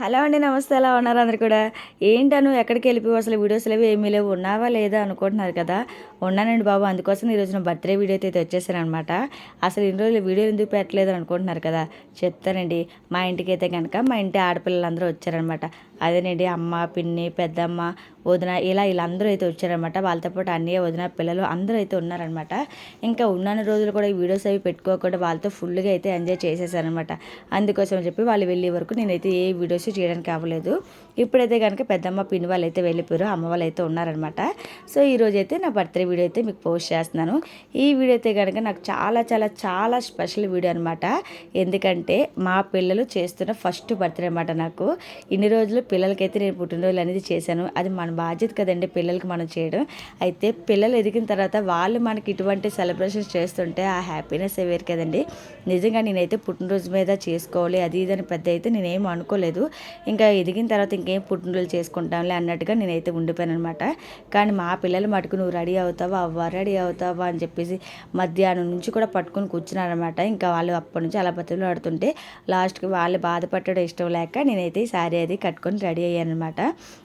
Hello అండి నమస్తే. ఎలా ఉన్నారు అందరు కూడా? ఏంటను ఎక్కడికి వెళ్ళిపోయి అసలు వీడియోస్ లేవు ఏమీ లేవు. ఉన్నావా లేదా అనుకుంటున్నారు కదా? ఉన్నానండి బాబు. అందుకోసం ఈరోజు నా బర్త్డే వీడియో అయితే వచ్చేసాను అనమాట అసలు ఇన్ని రోజులు వీడియో ఎందుకు పెట్టలేదు అనుకుంటున్నారు కదా? చెప్తానండి. మా ఇంటికి అయితే కనుక మా ఇంటి ఆడపిల్లలందరూ వచ్చారనమాట అదేనండి అమ్మ పిన్ని పెద్దమ్మ వదిన ఇలా వీళ్ళందరూ అయితే వచ్చారనమాట వాళ్ళతో పాటు అన్నయ్య వదిన పిల్లలు అందరూ అయితే ఉన్నారనమాట ఇంకా ఉన్న రోజులు కూడా ఈ వీడియోస్ అవి పెట్టుకోకుండా వాళ్ళతో ఫుల్గా అయితే ఎంజాయ్ చేసేసారనమాట అందుకోసం చెప్పి వాళ్ళు వెళ్ళే వరకు నేనైతే ఏ వీడియోస్ చేయడానికి అవ్వలేదు. ఇప్పుడైతే కనుక పెద్దమ్మ పిన్ని వాళ్ళు అయితే వెళ్ళిపోయారు అమ్మ వాళ్ళు అయితే ఉన్నారనమాట సో ఈరోజు అయితే నా బర్త్డే వీడియో అయితే మీకు పోస్ట్ చేస్తున్నాను. ఈ వీడియో అయితే కనుక నాకు చాలా చాలా చాలా స్పెషల్ వీడియో అనమాట ఎందుకంటే మా పిల్లలు చేస్తున్న ఫస్ట్ బర్త్డే అనమాట నాకు. ఇన్ని రోజులు పిల్లలకైతే నేను పుట్టినరోజులు అనేది చేశాను. అది మన బాధ్యత కదండి పిల్లలకి మనం చేయడం. అయితే పిల్లలు ఎదిగిన తర్వాత వాళ్ళు మనకి ఇటువంటి సెలబ్రేషన్స్ చేస్తుంటే ఆ హ్యాపీనెస్ వేరు కదండి. నిజంగా నేనైతే పుట్టినరోజు మీద చేసుకోవాలి అది ఇది అని పెద్ద అయితే నేనేం అనుకోలేదు. ఇంకా ఎదిగిన తర్వాత ఇంకేం పుట్టినరోజు చేసుకుంటాంలే అన్నట్టుగా నేనైతే ఉండిపోయాను అనమాట కానీ మా పిల్లలు మటుకు నువ్వు రెడీ అవుతావా? అవ్వ రెడీ అవుతావా? అని చెప్పేసి మధ్యాహ్నం నుంచి కూడా పట్టుకొని కూర్చున్నారనమాట ఇంకా వాళ్ళు అప్పటి నుంచి అలా బతులు ఆడుతుంటే లాస్ట్కి వాళ్ళు బాధపడడం ఇష్టం లేక నేనైతే ఈ శారీ అది కట్టుకొని రెడీ అయ్యాను అనమాట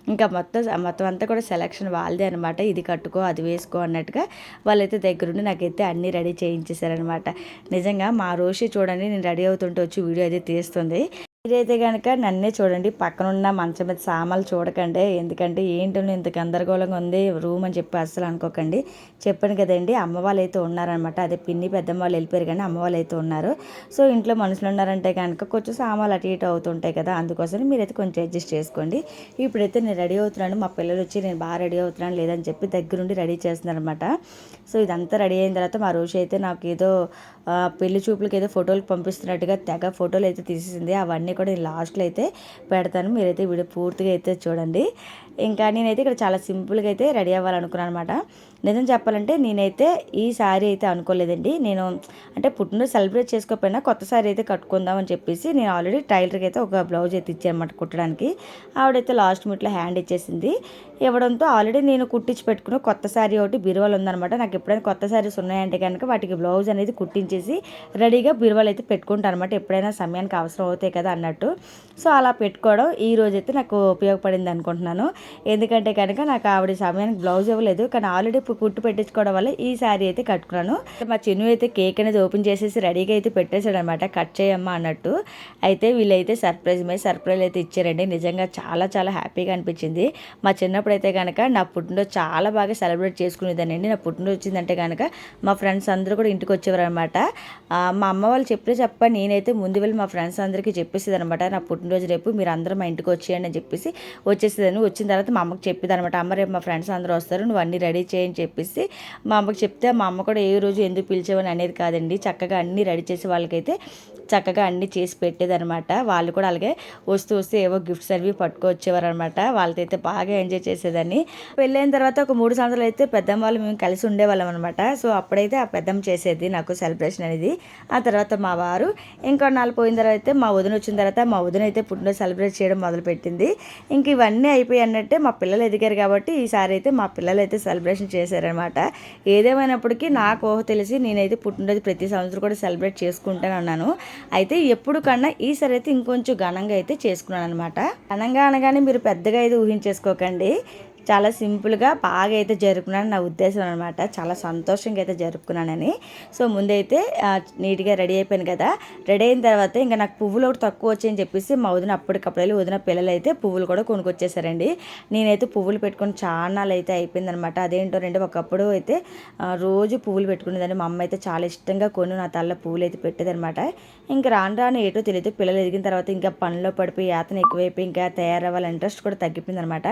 ఇంకా మొత్తం మొత్తం అంతా కూడా సెలక్షన్ వాళ్ళదే అనమాట ఇది కట్టుకో అది వేసుకో అన్నట్టుగా వాళ్ళైతే దగ్గరుండి నాకైతే అన్నీ రెడీ చేయించేశారనమాట నిజంగా మా రోషి చూడండి నేను రెడీ అవుతుంటే వచ్చి వీడియో అయితే తీస్తుంది. మీరైతే కనుక నన్నే చూడండి పక్కనున్న మంచం మీద సామాన్లు చూడకండి. ఎందుకంటే ఏంటో ఇంత గందరగోళంగా ఉంది రూమ్ అని చెప్పి అస్సలు అనుకోకండి. చెప్పాను కదండి అమ్మ వాళ్ళు అయితే ఉన్నారనమాట అదే పిన్ని పెద్దమ్మ వాళ్ళు వెళ్ళిపోయారు కానీ అమ్మ వాళ్ళు అయితే ఉన్నారు. సో ఇంట్లో మనుషులు ఉన్నారంటే కనుక కొంచెం సామాన్లు అటు ఇటు అవుతుంటాయి కదా అందుకోసం మీరైతే కొంచెం అడ్జస్ట్ చేసుకోండి. ఇప్పుడైతే నేను రెడీ అవుతున్నాను మా పిల్లలు వచ్చి నేను బాగా రెడీ అవుతున్నాను లేదని చెప్పి దగ్గరుండి రెడీ చేస్తున్నారనమాట సో ఇదంతా రెడీ అయిన తర్వాత మా రోజు అయితే నాకు ఏదో పెళ్ళి చూపులకి ఏదో ఫోటోలు పంపిస్తున్నట్టుగా తెగ ఫోటోలు అయితే తీసేసింది. అవన్నీ కూడా లాస్ట్లో అయితే పెడతాను. మీరైతే వీడియో పూర్తిగా అయితే చూడండి. ఇంకా నేనైతే ఇక్కడ చాలా సింపుల్గా అయితే రెడీ అవ్వాలనుకున్నాను అనమాట నిజం చెప్పాలంటే నేనైతే ఈ శారీ అయితే అనుకోలేదండి. నేను అంటే పుట్టినరోజు సెలబ్రేట్ చేసుకోకపోయినా కొత్త శారీ అయితే కట్టుకుందాం అని చెప్పేసి నేను ఆల్రెడీ టైలర్కి అయితే ఒక బ్లౌజ్ అయితే ఇచ్చానమాట కుట్టడానికి. ఆవిడైతే లాస్ట్ మినిట్లో హ్యాండ్ ఇచ్చేసింది. ఇవ్వడంతో ఆల్రెడీ నేను కుట్టించి పెట్టుకున్న కొత్త శారీ ఒకటి బీరువాలు ఉందనమాట నాకు ఎప్పుడైనా కొత్త శారీస్ ఉన్నాయంటే కనుక వాటికి బ్లౌజ్ అనేది కుట్టించేసి రెడీగా బీరువాలు అయితే పెట్టుకుంటాను అనమాట ఎప్పుడైనా సమయానికి అవసరం అవుతాయి కదా అన్నట్టు. సో అలా పెట్టుకోవడం ఈ రోజైతే నాకు ఉపయోగపడింది అనుకుంటున్నాను. ఎందుకంటే కనుక నాకు ఆవిడ సమయానికి బ్లౌజ్ ఇవ్వలేదు కానీ ఆల్రెడీ కుట్టు పెట్టించుకోవడం వల్ల ఈ శారీ అయితే కట్టుకున్నాను. మా చిన్ను అయితే కేక్ అనేది ఓపెన్ చేసేసి రెడీగా అయితే పెట్టేశాడు అనమాట కట్ చేయమ్మా అన్నట్టు. అయితే వీళ్ళైతే సర్ప్రైజ్ మీద సర్ప్రైజ్ అయితే ఇచ్చారండి. నిజంగా చాలా చాలా హ్యాపీగా అనిపించింది. మా చిన్నప్పుడు అయితే కనుక నా పుట్టినరోజు చాలా బాగా సెలబ్రేట్ చేసుకునేదానండి నా పుట్టినరోజు వచ్చిందంటే కనుక మా ఫ్రెండ్స్ అందరూ కూడా ఇంటికి వచ్చేవారు అనమాట మా అమ్మ వాళ్ళు చెప్పే చెప్ప నేనైతే ముందు వెళ్ళి మా ఫ్రెండ్స్ అందరికీ చెప్పేసేది అనమాట నా పుట్టినరోజు రేపు మీరు అందరూ మా ఇంటికి వచ్చేయండి అని చెప్పేసి వచ్చేసేదాన్ని. వచ్చిన తర్వాత మా అమ్మకి చెప్పింది అనమాట అమ్మ రేపు మా ఫ్రెండ్స్ అందరూ వస్తారు నువ్వు అన్నీ రెడీ చేయని చెప్పేసి మా అమ్మకి చెప్తే మా అమ్మ కూడా ఏ రోజు ఎందుకు పిలిచేవని అనేది కాదండి చక్కగా అన్నీ రెడీ చేసి వాళ్ళకైతే చక్కగా అన్నీ చేసి పెట్టేదనమాట వాళ్ళు కూడా అలాగే వస్తూ వస్తూ ఏవో గిఫ్ట్స్ అవి పట్టుకొచ్చేవారు అనమాట వాళ్ళతో అయితే బాగా ఎంజాయ్ చేసేదాన్ని. వెళ్ళిన తర్వాత ఒక మూడు సంవత్సరాలు అయితే పెద్దమ్మ వాళ్ళు మేము కలిసి ఉండేవాళ్ళం అనమాట సో అప్పుడైతే ఆ పెద్దమ్మ చేసేది నాకు సెలబ్రేషన్ అనేది. ఆ తర్వాత మా వారు ఇంకో నాలుగు పోయిన తర్వాత అయితే మా వదిన వచ్చిన తర్వాత మా వదిన అయితే పుట్టినరోజు సెలబ్రేట్ చేయడం మొదలుపెట్టింది. ఇంక ఇవన్నీ అయిపోయి అన్నట్టు మా పిల్లలు ఎదిగారు కాబట్టి ఈసారి అయితే మా పిల్లలు అయితే సెలబ్రేషన్ చేశారనమాట ఏదేమైనప్పటికీ నాకు ఊహ తెలిసి నేనైతే పుట్టినరోజు ప్రతి సంవత్సరం కూడా సెలబ్రేట్ చేసుకుంటాను అన్నాను. అయితే ఎప్పుడు కన్నా ఈసారి అయితే ఇంకొంచెం ఘనంగా అయితే చేసుకున్నాను అనమాట ఘనంగా అనగానే మీరు పెద్దగా అయితే ఊహించేసుకోకండి. చాలా సింపుల్గా బాగా అయితే జరుపుకున్నాను నా ఉద్దేశం అనమాట చాలా సంతోషంగా అయితే జరుపుకున్నానని. సో ముందైతే నీట్గా రెడీ అయిపోయాను కదా. రెడీ అయిన తర్వాత ఇంకా నాకు పువ్వులు ఒకటి తక్కువ వచ్చాయని చెప్పేసి మా వదిన అప్పటికప్పుడు వెళ్ళి వదిన పిల్లలు అయితే పువ్వులు కూడా కొనుక్కొచ్చేసారండి. నేనైతే పువ్వులు పెట్టుకుని చాలా అయితే అయిపోయిందనమాట అదేంటో రెండు ఒకప్పుడు అయితే రోజు పువ్వులు పెట్టుకునేదాన్ని. మా అమ్మ అయితే చాలా ఇష్టంగా కొను నా తల్ల పువ్వులు అయితే పెట్టేదనమాట ఇంకా రాను రాను ఏటో తెలియదు పిల్లలు ఎదిగిన తర్వాత ఇంకా పనిలో పడిపోయి యాతన ఎక్కువైపోయి ఇంకా తయారవ్వాలి ఇంట్రెస్ట్ కూడా తగ్గిపోయింది అనమాట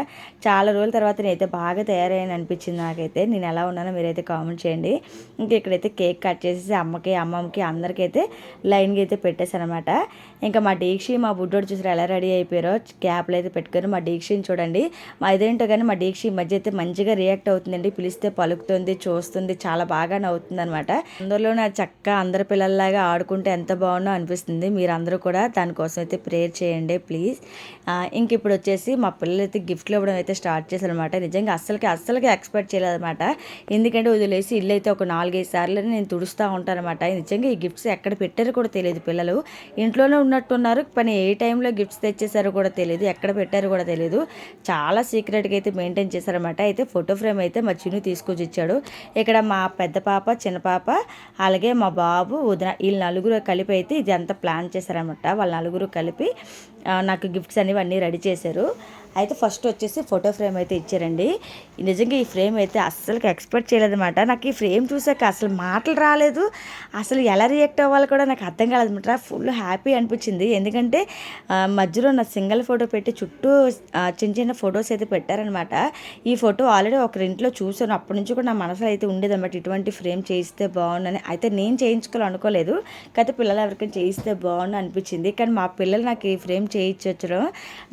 చాలా రోజుల తర్వాత తర్వాత నేనైతే బాగా తయారయ్యాను అనిపించింది నాకైతే. నేను ఎలా ఉన్నానో మీరైతే కామెంట్ చేయండి. ఇంకా ఇక్కడైతే కేక్ కట్ చేసేసి అమ్మకి అమ్మమ్మకి అందరికైతే లైన్గా అయితే పెట్టేశాను అనమాట ఇంకా మా డీక్షి మా బుడ్డోడు చూసారు ఎలా రెడీ అయిపోయారో? క్యాప్లు అయితే పెట్టుకొని మా డీక్షిని చూడండి. మా ఇదేంటో కానీ మా డీక్షి ఈ మధ్య అయితే మంచిగా రియాక్ట్ అవుతుందండి. పిలిస్తే పలుకుతుంది చూస్తుంది చాలా బాగా నవ్వుతుంది అనమాట అందులో నా చక్క అందరి పిల్లల్లాగా ఆడుకుంటే ఎంత బాగుందో అనిపిస్తుంది. మీరు అందరూ కూడా దానికోసం అయితే ప్రేయర్ చేయండి ప్లీజ్. ఇంక ఇప్పుడు వచ్చేసి మా పిల్లలు అయితే గిఫ్ట్లు ఇవ్వడం అయితే స్టార్ట్ చేశారు అనమాట నిజంగా అస్సలకి అస్సలకి ఎక్స్పెక్ట్ చేయలేదన్నమాట. ఎందుకంటే వదిలేసి ఇల్లు అయితే ఒక నాలుగైదు సార్లు నేను తుడుస్తూ ఉంటానమాట నిజంగా ఈ గిఫ్ట్స్ ఎక్కడ పెట్టారో కూడా తెలియదు పిల్లలు. ఇంట్లోనే ఉన్నట్టున్నారు పని ఏ టైంలో గిఫ్ట్స్ తెచ్చేసారో కూడా తెలియదు ఎక్కడ పెట్టారో కూడా తెలియదు. చాలా సీక్రెట్గా అయితే మెయింటైన్ చేశారనమాట అయితే ఫోటో ఫ్రేమ్ అయితే మా చిన్ను తీసుకొచ్చి ఇచ్చాడు. ఇక్కడ మా పెద్ద పాప చిన్న పాప అలాగే మా బాబు వదిన వీళ్ళు నలుగురు కలిపి అయితే ఇది అంతా ప్లాన్ చేశారనమాట వాళ్ళ నలుగురు కలిపి నాకు గిఫ్ట్స్ అనేవి అన్నీ రెడీ చేశారు. అయితే ఫస్ట్ వచ్చేసి ఫోటో ఫ్రేమ్ అయితే ఇచ్చారండి. నిజంగా ఈ ఫ్రేమ్ అయితే అస్సలు ఎక్స్పెక్ట్ చేయలేదన్నమాట. నాకు ఈ ఫ్రేమ్ చూసాక అసలు మాటలు రాలేదు. అసలు ఎలా రియాక్ట్ అవ్వాలో కూడా నాకు అర్థం కాలేదన్నమాట ఫుల్ హ్యాపీ అనిపించింది. ఎందుకంటే మధ్యలో నా సింగిల్ ఫోటో పెట్టి చుట్టూ చిన్న చిన్న ఫొటోస్ అయితే పెట్టారనమాట ఈ ఫోటో ఆల్రెడీ ఒకరి ఇంట్లో చూసాను అప్పటి నుంచి కూడా నా మనసులో అయితే ఉండేదన్నమాట ఇటువంటి ఫ్రేమ్ చేయిస్తే బాగుండని. అయితే నేను చేయించుకోవాలి అనుకోలేదు. కాకపోతే పిల్లలు ఎవరికైనా చేయిస్తే బాగుండు అనిపించింది. కానీ మా పిల్లలు నాకు ఈ ఫ్రేమ్ చేయించడం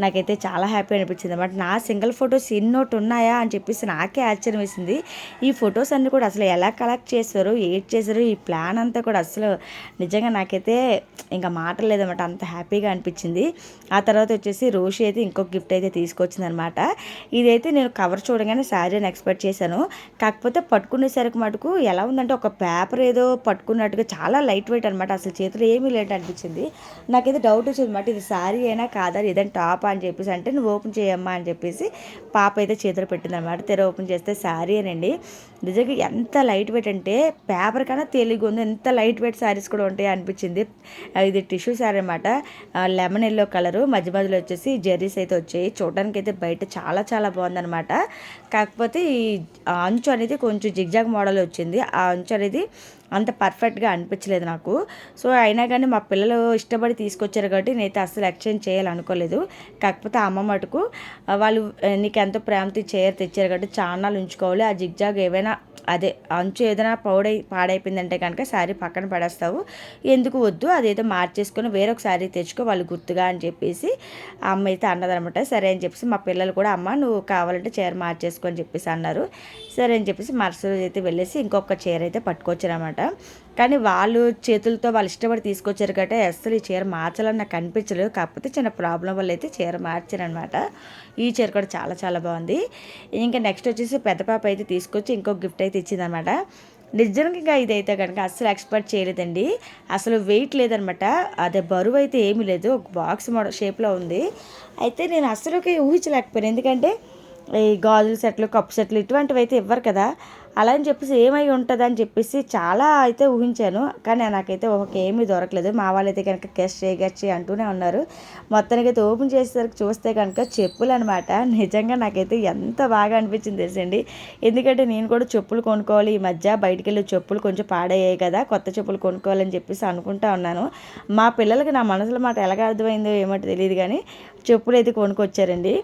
నాకైతే చాలా హ్యాపీ అనిపించింది. అనిపించింది అనమాట నా సింగిల్ ఫొటోస్ ఇన్నోటి ఉన్నాయా అని చెప్పేసి నాకే ఆశ్చర్యం వేసింది. ఈ ఫొటోస్ అన్నీ కూడా అసలు ఎలా కలెక్ట్ చేశారు ఏడ్ చేశారు ఈ ప్లాన్ అంతా కూడా అసలు నిజంగా నాకైతే ఇంకా మాటలు లేదన్నమాట. అంత హ్యాపీగా అనిపించింది. ఆ తర్వాత వచ్చేసి రోషి అయితే ఇంకొక గిఫ్ట్ అయితే తీసుకొచ్చింది అనమాట ఇదైతే నేను కవర్ చూడగానే శారీ అని ఎక్స్పెక్ట్ చేశాను. కాకపోతే పట్టుకునేసరికి మటుకు ఎలా ఉందంటే ఒక పేపర్ ఏదో పట్టుకున్నట్టుగా చాలా లైట్ వెయిట్ అనమాట అసలు చేతిలో ఏమీ లేట్ అనిపించింది. నాకైతే డౌట్ వచ్చింది అనమాట ఇది శారీ అయినా కాదా ఇదని టాప్ అని చెప్పేసి. అంటే నువ్వు ఓపెన్ చేయమ్మా అని చెప్పేసి పాప అయితే చేతులు పెట్టింది అనమాట తెర ఓపెన్ చేస్తే శారీ అనండి. నిజంగా ఎంత లైట్ వెయిట్ అంటే పేపర్ కన్నా తేలిగా ఉంది. ఎంత లైట్ వెయిట్ శారీస్ కూడా ఉంటాయి అనిపించింది. ఇది టిష్యూ శారీ అనమాట లెమన్ ఎల్లో కలరు మధ్య మధ్యలో వచ్చేసి జెర్రీస్ అయితే వచ్చాయి. చూడడానికి అయితే బయట చాలా చాలా బాగుందనమాట కాకపోతే ఈ ఆ అంచు అనేది కొంచెం జిగ్జాగ్ మోడల్ వచ్చింది. ఆ అంచు అనేది అంత పర్ఫెక్ట్గా అనిపించలేదు నాకు. సో అయినా కానీ మా పిల్లలు ఇష్టపడి తీసుకొచ్చారు కాబట్టి నేనైతే అస్సలు ఎక్స్చేంజ్ చేయాలనుకోలేదు. కాకపోతే అమ్మ మటుకు వాళ్ళు నీకు ఎంతో ప్రేమతో చైర్ తెచ్చారు కాబట్టి చాన్నాలు ఉంచుకోవాలి. ఆ జిగ్జాగ్ ఏవైనా అదే అంచు ఏదైనా పౌడై పాడైపోయిందంటే కనుక శారీ పక్కన పడేస్తావు. ఎందుకు వద్దు? అదేదో మార్చేసుకొని వేరొక శారీ తెచ్చుకో వాళ్ళు గుర్తుగా అని చెప్పేసి అమ్మ అయితే అన్నదనమాట. సరే అని చెప్పేసి మా పిల్లలు కూడా అమ్మ నువ్వు కావాలంటే చీర మార్చేసుకో అని చెప్పేసి అన్నారు. సరే అని చెప్పేసి మరుసటి రోజు అయితే వెళ్ళేసి ఇంకొక చీర అయితే పట్టుకొచ్చారనమాట కానీ వాళ్ళు చేతులతో వాళ్ళు ఇష్టపడి తీసుకొచ్చారు కాబట్టి అస్సలు ఈ చీర మార్చాలని నాకు అనిపించలేదు. కాకపోతే చిన్న ప్రాబ్లం వల్ల అయితే చీర మార్చాను అనమాట ఈ చీర కూడా చాలా చాలా బాగుంది. ఇంకా నెక్స్ట్ వచ్చేసి పెద్ద పాప అయితే తీసుకొచ్చి ఇంకో గిఫ్ట్ అయితే ఇచ్చిందనమాట. నిజంగా ఇదైతే కనుక అస్సలు ఎక్స్పెక్ట్ చేయలేదండి. అసలు వెయిట్ లేదనమాట. అదే బరువు అయితే ఏమీ లేదు. ఒక బాక్స్ మోడల్ షేప్లో ఉంది. అయితే నేను అస్సలుకి ఊహించలేకపోయాను. ఎందుకంటే ఈ గాజుల సెట్లు కప్పు సెట్లు ఇటువంటివి అయితే ఇవ్వరు కదా. అలా అని చెప్పేసి ఏమై ఉంటుంది అని చెప్పేసి చాలా అయితే ఊహించాను. కానీ నాకైతే ఒక ఏమీ దొరకలేదు. మా వాళ్ళైతే కనుక కెస్ట్ చేయగచ్చి అంటూనే ఉన్నారు. మొత్తానికి అయితే ఓపెన్ చేసేసరికి చూస్తే కనుక చెప్పులు అనమాట నిజంగా నాకైతే ఎంత బాగా అనిపించింది తెలుసండి. ఎందుకంటే నేను కూడా చెప్పులు కొనుక్కోవాలి. ఈ మధ్య బయటికి వెళ్ళి చెప్పులు కొంచెం పాడయ్యాయి కదా కొత్త చెప్పులు కొనుక్కోవాలని చెప్పేసి అనుకుంటా ఉన్నాను. మా పిల్లలకి నా మనసులో మాట ఎలాగ అర్థమైందో ఏమో తెలియదు కానీ చెప్పులు అయితే కొనుక్కొచ్చారండి.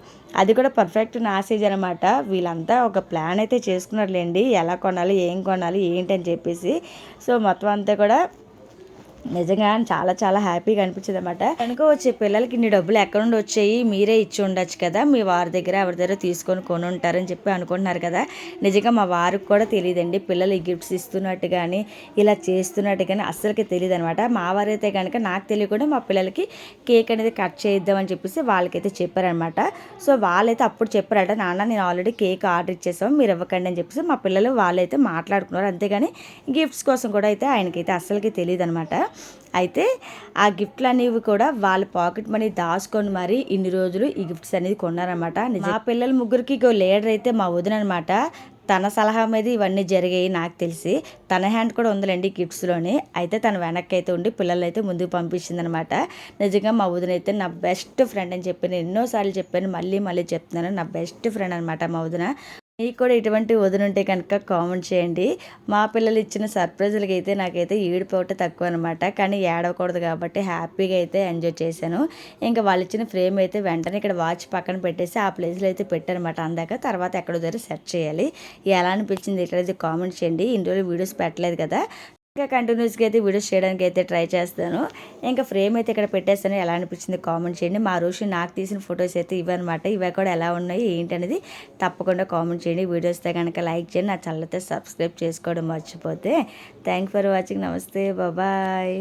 అది కూడా పర్ఫెక్ట్ నా సైజ్ అనమాట వీళ్ళంతా ఒక ప్లాన్ అయితే చేసుకున్నారులేండి. ఎలా కొనాలి ఏం కొనాలి ఏంటి అని చెప్పేసి. సో మొత్తం అంతా కూడా నిజంగా చాలా చాలా హ్యాపీగా అనిపించింది అనమాట కనుక వచ్చే పిల్లలకి ఇన్ని డబ్బులు ఎక్కడ నుండి వచ్చాయి? మీరే ఇచ్చి ఉండొచ్చు కదా. మీ వారి దగ్గర ఎవరి దగ్గర తీసుకొని కొని ఉంటారని చెప్పి అనుకుంటున్నారు కదా. నిజంగా మా వారికి కూడా తెలియదండి. పిల్లలు గిఫ్ట్స్ ఇస్తున్నట్టు కానీ ఇలా చేస్తున్నట్టు కానీ అస్సలకి తెలియదు అనమాట మా వారైతే కనుక నాకు తెలియకుండా మా పిల్లలకి కేక్ అనేది కట్ చేద్దామని చెప్పేసి వాళ్ళకైతే చెప్పారనమాట సో వాళ్ళైతే అప్పుడు చెప్పారట నాన్న నేను ఆల్రెడీ కేక్ ఆర్డర్ ఇచ్చేసాం మీరు ఇవ్వకండి అని చెప్పేసి మా పిల్లలు వాళ్ళైతే మాట్లాడుకున్నారు. అంతేగాని గిఫ్ట్స్ కోసం కూడా అయితే ఆయనకైతే అస్సలకి తెలియదు అనమాట అయితే ఆ గిఫ్ట్లు అనేవి కూడా వాళ్ళ పాకెట్ మనీ దాచుకొని మరి ఇన్ని రోజులు ఈ గిఫ్ట్స్ అనేది కొన్నారనమాట మా పిల్లల ముగ్గురికి ఇంకో లీడర్ అయితే మా వదిన అనమాట తన సలహా మీద ఇవన్నీ జరిగాయి నాకు తెలిసి. తన హ్యాండ్ కూడా ఉందిలేండి గిఫ్ట్స్లోని. అయితే తన వెనక్కి అయితే ఉండి పిల్లలు అయితే ముందుకు పంపించింది అనమాట నిజంగా మా వదిన అయితే నా బెస్ట్ ఫ్రెండ్ అని చెప్పి నేను ఎన్నోసార్లు చెప్పాను. మళ్ళీ మళ్ళీ చెప్తున్నాను. నా బెస్ట్ ఫ్రెండ్ అనమాట మా వదిన. మీకు కూడా ఇటువంటి వదినుంటే కనుక కామెంట్ చేయండి. మా పిల్లలు ఇచ్చిన సర్ప్రైజులకి అయితే నాకైతే ఈడిపోవటం తక్కువ అనమాట కానీ ఏడవకూడదు కాబట్టి హ్యాపీగా అయితే ఎంజాయ్ చేశాను. ఇంకా వాళ్ళు ఇచ్చిన ఫ్రేమ్ అయితే వెంటనే ఇక్కడ వాచ్ పక్కన పెట్టేసి ఆ ప్లేస్లో అయితే పెట్టారనమాట అందాక తర్వాత ఎక్కడో దగ్గర సెట్ చేయాలి. ఎలా అనిపించింది ఇట్లయితే కామెంట్ చేయండి. ఇన్ని రోజులు వీడియోస్ పెట్టలేదు కదా. ఇంకా కంటిన్యూస్గా అయితే వీడియోస్ చేయడానికి అయితే ట్రై చేస్తాను. ఇంకా ఫ్రేమ్ అయితే ఇక్కడ పెట్టేస్తాను. ఎలా అనిపించింది కామెంట్ చేయండి. మా రోజు నాకు తీసిన ఫొటోస్ అయితే ఇవన్నమాట ఇవి కూడా ఎలా ఉన్నాయి ఏంటి అనేది తప్పకుండా కామెంట్ చేయండి. వీడియోస్ అయితే కనుక లైక్ చేయండి. నా చల్లతే సబ్స్క్రైబ్ చేసుకోవడం మర్చిపోతే. థ్యాంక్ ఫర్ వాచింగ్ నమస్తే. బాబాయ్